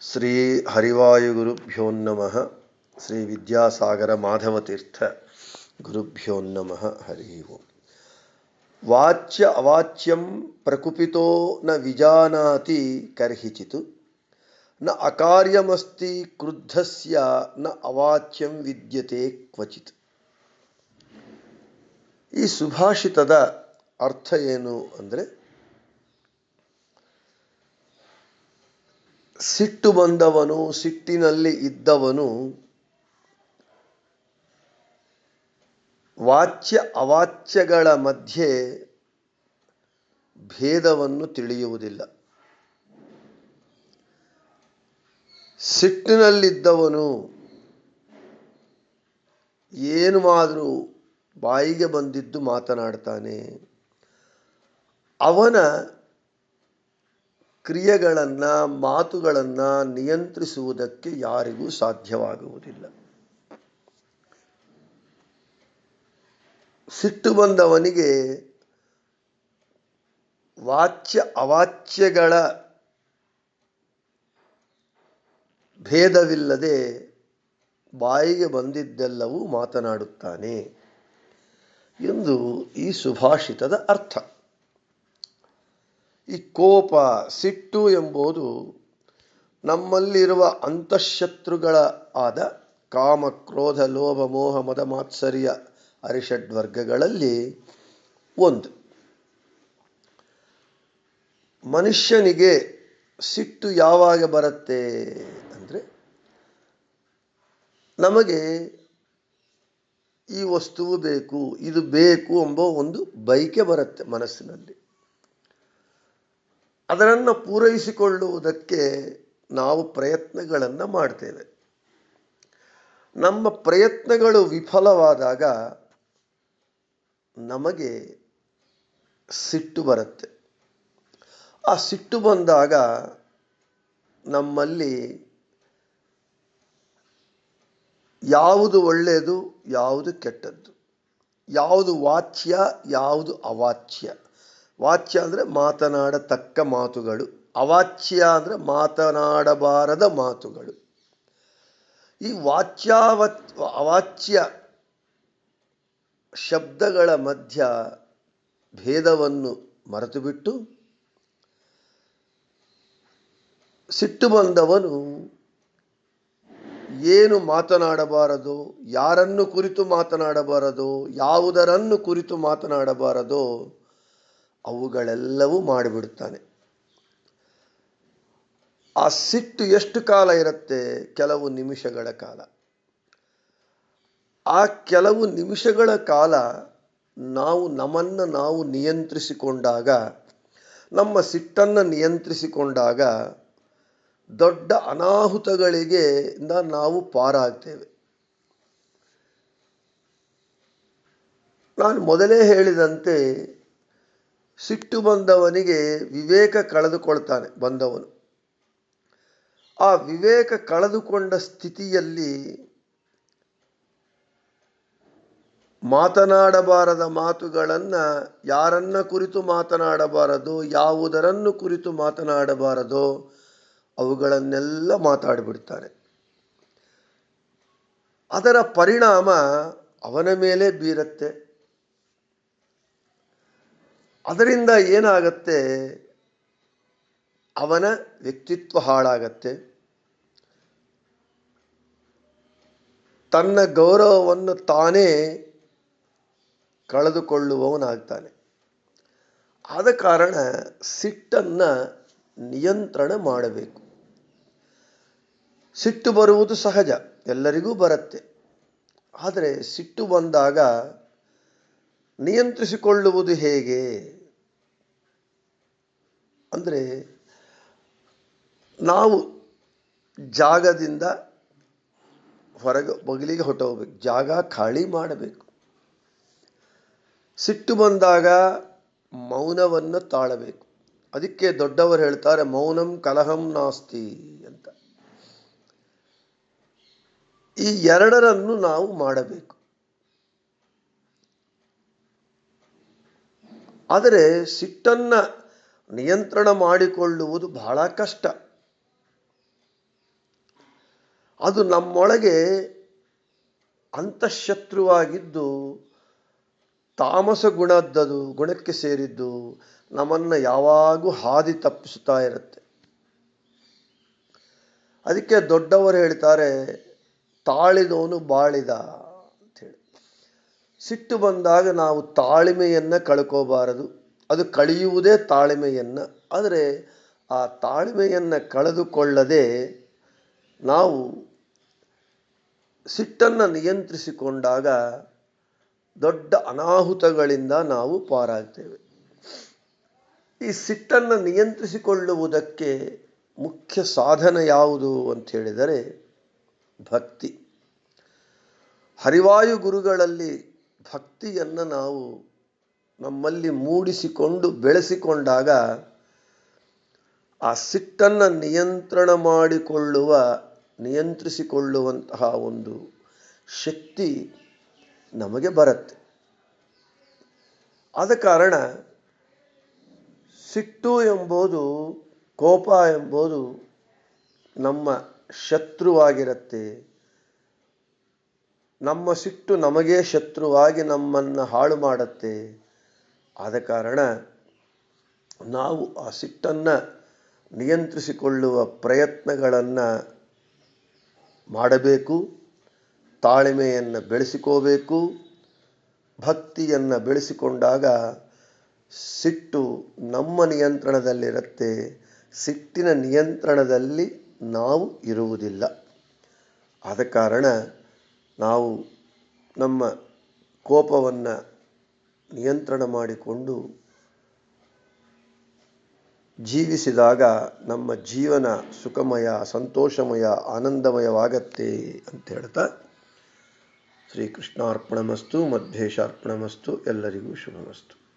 ಶ್ರೀ ಹರಿವಾಯುಗುರುಭ್ಯೋ ನಮಃ. ಶ್ರೀ ವಿದ್ಯಾಸಾಗರ ಮಾಧವತೀರ್ಥ ಗುರುಭ್ಯೋ ನಮಃ. ಹರಿ ಓಂ. ವಾಚ್ಯ ಅವಾಚ್ಯಂ ಪ್ರಕುಪಿತೋ ನ ವಿಜಾನಾತಿ ಕರ್ಹಿಚಿತು. ನ ಅಕಾರ್ಯಮಸ್ತಿ ಕ್ರುದ್ಧಸ್ಯ ನ ಅವಾಚ್ಯಂ ವಿದ್ಯತೆ ಕ್ವಚಿತ್. ಈ ಸುಭಾಷಿತದ ಅರ್ಥ ಏನು ಅಂದರೆ ಸಿಟ್ಟು ಬಂದವನು, ಸಿಟ್ಟಿನಲ್ಲಿ ಇದ್ದವನು, ವಾಚ್ಯ ಅವಾಚ್ಯಗಳ ಮಧ್ಯೆ ಭೇದವನ್ನು ತಿಳಿಯುವುದಿಲ್ಲ. ಸಿಟ್ಟಿನಲ್ಲಿದ್ದವನು ಏನು ಮಾದರೂ ಬಾಯಿಗೆ ಬಂದಿದ್ದು ಮಾತನಾಡ್ತಾನೆ. ಅವನ ಕ್ರಿಯೆಗಳನ್ನು, ಮಾತುಗಳನ್ನು ನಿಯಂತ್ರಿಸುವುದಕ್ಕೆ ಯಾರಿಗೂ ಸಾಧ್ಯವಾಗುವುದಿಲ್ಲ. ಸಿಟ್ಟು ಬಂದವನಿಗೆ ವಾಚ್ಯ, ಅವಾಚ್ಯಗಳ ಭೇದವಿಲ್ಲದೆ ಬಾಯಿಗೆ ಬಂದಿದ್ದೆಲ್ಲವೂ ಮಾತನಾಡುತ್ತಾನೆ ಎಂದು ಈ ಸುಭಾಷಿತದ ಅರ್ಥ. ಈ ಕೋಪ, ಸಿಟ್ಟು ಎಂಬುದು ನಮ್ಮಲ್ಲಿರುವ ಅಂತಃಶತ್ರುಗಳ ಆದ ಕಾಮ, ಕ್ರೋಧ, ಲೋಭ, ಮೋಹ, ಮದ, ಮಾತ್ಸರ್ಯ ಅರಿಷಡ್ ವರ್ಗಗಳಲ್ಲಿ ಒಂದು. ಮನುಷ್ಯನಿಗೆ ಸಿಟ್ಟು ಯಾವಾಗ ಬರುತ್ತೆ ಅಂದರೆ ನಮಗೆ ಈ ವಸ್ತುವು ಬೇಕು, ಇದು ಬೇಕು ಎಂಬ ಒಂದು ಬೈಕೆ ಬರುತ್ತೆ ಮನಸ್ಸಿನಲ್ಲಿ. ಅದನ್ನು ಪೂರೈಸಿಕೊಳ್ಳುವುದಕ್ಕೆ ನಾವು ಪ್ರಯತ್ನಗಳನ್ನು ಮಾಡ್ತೇವೆ. ನಮ್ಮ ಪ್ರಯತ್ನಗಳು ವಿಫಲವಾದಾಗ ನಮಗೆ ಸಿಟ್ಟು ಬರುತ್ತೆ. ಆ ಸಿಟ್ಟು ಬಂದಾಗ ನಮ್ಮಲ್ಲಿ ಯಾವುದು ಒಳ್ಳೆಯದು, ಯಾವುದು ಕೆಟ್ಟದ್ದು. ಯಾವುದು ವಾಚ್ಯ, ಯಾವುದು ಅವಾಚ್ಯ. ವಾಚ್ಯ ಅಂದರೆ ಮಾತನಾಡತಕ್ಕ ಮಾತುಗಳು. ಅವಾಚ್ಯ ಅಂದರೆ ಮಾತನಾಡಬಾರದ ಮಾತುಗಳು. ಈ ವಾಚ್ಯಾವತ್, ಅವಾಚ್ಯ ಶಬ್ದಗಳ ಮಧ್ಯ ಭೇದವನ್ನು ಮರೆತುಬಿಟ್ಟು ಸಿಟ್ಟು ಬಂದವನು ಏನು ಮಾತನಾಡಬಾರದು, ಯಾರನ್ನು ಕುರಿತು ಮಾತನಾಡಬಾರದು, ಯಾವುದರನ್ನು ಕುರಿತು ಮಾತನಾಡಬಾರದೋ ಅವುಗಳೆಲ್ಲವೂ ಮಾಡಿಬಿಡುತ್ತಾನೆ. ಆ ಸಿಟ್ಟು ಎಷ್ಟು ಕಾಲ ಇರುತ್ತೆ? ಕೆಲವು ನಿಮಿಷಗಳ ಕಾಲ. ಆ ಕೆಲವು ನಿಮಿಷಗಳ ಕಾಲ ನಾವು ನಮ್ಮನ್ನು ನಾವು ನಿಯಂತ್ರಿಸಿಕೊಂಡಾಗ, ನಮ್ಮ ಸಿಟ್ಟನ್ನು ನಿಯಂತ್ರಿಸಿಕೊಂಡಾಗ ದೊಡ್ಡ ಅನಾಹುತಗಳಿಗೆ ನಾವು ಪಾರಾಗ್ತೇವೆ. ನಾನು ಮೊದಲೇ ಹೇಳಿದಂತೆ ಸಿಟ್ಟು ಬಂದವನಿಗೆ ವಿವೇಕ ಕಳೆದುಕೊಳ್ತಾನೆ, ಬಂದವನು. ಆ ವಿವೇಕ ಕಳೆದುಕೊಂಡ ಸ್ಥಿತಿಯಲ್ಲಿ ಮಾತನಾಡಬಾರದ ಮಾತುಗಳನ್ನು ಯಾರನ್ನ ಕುರಿತು ಮಾತನಾಡಬಾರದು, ಯಾವುದರನ್ನು ಕುರಿತು ಮಾತನಾಡಬಾರದೋ, ಅವುಗಳನ್ನೆಲ್ಲ ಮಾತಾಡಿಬಿಡ್ತಾನೆ. ಅದರ ಪರಿಣಾಮ ಅವನ ಮೇಲೆ ಬೀರತ್ತೆ. ಅದರಿಂದ ಏನಾಗತ್ತೆ? ಅವನ ವ್ಯಕ್ತಿತ್ವ ಹಾಳಾಗತ್ತೆ. ತನ್ನ ಗೌರವವನ್ನು ತಾನೇ ಕಳೆದುಕೊಳ್ಳುವವನಾಗ್ತಾನೆ. ಆದ ಕಾರಣ ಸಿಟ್ಟನ್ನು ನಿಯಂತ್ರಣ ಮಾಡಬೇಕು. ಸಿಟ್ಟು ಬರುವುದು ಸಹಜ, ಎಲ್ಲರಿಗೂ ಬರುತ್ತೆ. ಆದರೆ ಸಿಟ್ಟು ಬಂದಾಗ ನಿಯಂತ್ರಿಸಿಕೊಳ್ಳುವುದು ಹೇಗೆ? ಅಂದರೆ ನಾವು ಜಾಗದಿಂದ ಹೊರಗೆ, ಬಗಲಿಗೆ ಹೊಟ್ಟೋಗ್ಬೇಕು ಜಾಗ ಖಾಲಿ ಮಾಡಬೇಕು. ಸಿಟ್ಟು ಬಂದಾಗ ಮೌನವನ್ನು ತಾಳಬೇಕು. ಅದಕ್ಕೆ ದೊಡ್ಡವರು ಹೇಳ್ತಾರೆ, ಮೌನಂ ಕಲಹಂ ನಾಸ್ತಿ ಅಂತ. ಈ ಎರಡರನ್ನು ನಾವು ಮಾಡಬೇಕು. ಆದರೆ ಸಿಟ್ಟನ್ನು ನಿಯಂತ್ರಣ ಮಾಡಿಕೊಳ್ಳುವುದು ಬಹಳ ಕಷ್ಟ. ಅದು ನಮ್ಮೊಳಗೆ ಅಂತಃಶತ್ರುವಾಗಿದ್ದು ತಾಮಸ ಗುಣದ್ದದು ಗುಣಕ್ಕೆ ಸೇರಿದ್ದು ನಮ್ಮನ್ನು ಯಾವಾಗೂ ಹಾದಿ ತಪ್ಪಿಸುತ್ತಾ ಇರುತ್ತೆ. ಅದಕ್ಕೆ ದೊಡ್ಡವರು ಹೇಳ್ತಾರೆ ತಾಳಿದವನು ಬಾಳಿದ. ಸಿಟ್ಟು ಬಂದಾಗ ನಾವು ತಾಳ್ಮೆಯನ್ನು ಕಳ್ಕೋಬಾರದು. ಅದು ಕಳೆಯುವುದೇ ತಾಳ್ಮೆಯನ್ನು. ಆದರೆ ಆ ತಾಳ್ಮೆಯನ್ನು ಕಳೆದುಕೊಳ್ಳದೆ ನಾವು ಸಿಟ್ಟನ್ನು ನಿಯಂತ್ರಿಸಿಕೊಂಡಾಗ ದೊಡ್ಡ ಅನಾಹುತಗಳಿಂದ ನಾವು ಪಾರಾಗ್ತೇವೆ. ಈ ಸಿಟ್ಟನ್ನು ನಿಯಂತ್ರಿಸಿಕೊಳ್ಳುವುದಕ್ಕೆ ಮುಖ್ಯ ಸಾಧನ ಯಾವುದು ಅಂತ ಹೇಳಿದರೆ ಭಕ್ತಿ. ಹರಿವಾಯು ಗುರುಗಳಲ್ಲಿ ಭಕ್ತಿಯನ್ನು ನಾವು ನಮ್ಮಲ್ಲಿ ಮೂಡಿಸಿಕೊಂಡು ಬೆಳೆಸಿಕೊಂಡಾಗ ಆ ಸಿಟ್ಟನ್ನು ನಿಯಂತ್ರಣ ಮಾಡಿಕೊಳ್ಳುವ, ನಿಯಂತ್ರಿಸಿಕೊಳ್ಳುವಂತಹ ಒಂದು ಶಕ್ತಿ ನಮಗೆ ಬರುತ್ತೆ. ಆದ ಕಾರಣ ಸಿಟ್ಟು ಎಂಬುದು, ಕೋಪ ಎಂಬುದು ನಮ್ಮ ಶತ್ರುವಾಗಿರುತ್ತೆ. ನಮ್ಮ ಸಿಟ್ಟು ನಮಗೇ ಶತ್ರುವಾಗಿ ನಮ್ಮನ್ನು ಹಾಳು ಮಾಡುತ್ತೆ. ಆದ ಕಾರಣ ನಾವು ಆ ಸಿಟ್ಟನ್ನು ನಿಯಂತ್ರಿಸಿಕೊಳ್ಳುವ ಪ್ರಯತ್ನಗಳನ್ನು ಮಾಡಬೇಕು, ತಾಳ್ಮೆಯನ್ನು ಬೆಳೆಸಿಕೋಬೇಕು. ಭಕ್ತಿಯನ್ನು ಬೆಳೆಸಿಕೊಂಡಾಗ ಸಿಟ್ಟು ನಮ್ಮ ನಿಯಂತ್ರಣದಲ್ಲಿರುತ್ತೆ. ಸಿಟ್ಟಿನ ನಿಯಂತ್ರಣದಲ್ಲಿ ನಾವು ಇರುವುದಿಲ್ಲ. ಆದ ಕಾರಣ ನಾವು ನಮ್ಮ ಕೋಪವನ್ನು ನಿಯಂತ್ರಣ ಮಾಡಿಕೊಂಡು ಜೀವಿಸಿದಾಗ ನಮ್ಮ ಜೀವನ ಸುಖಮಯ, ಸಂತೋಷಮಯ, ಆನಂದಮಯವಾಗತ್ತೆ ಅಂತ ಹೇಳ್ತಾ ಶ್ರೀಕೃಷ್ಣಾರ್ಪಣಮಸ್ತು ಮಧ್ವೇಶಾರ್ಪಣಮಸ್ತು ಎಲ್ಲರಿಗೂ ಶುಭಮಸ್ತು.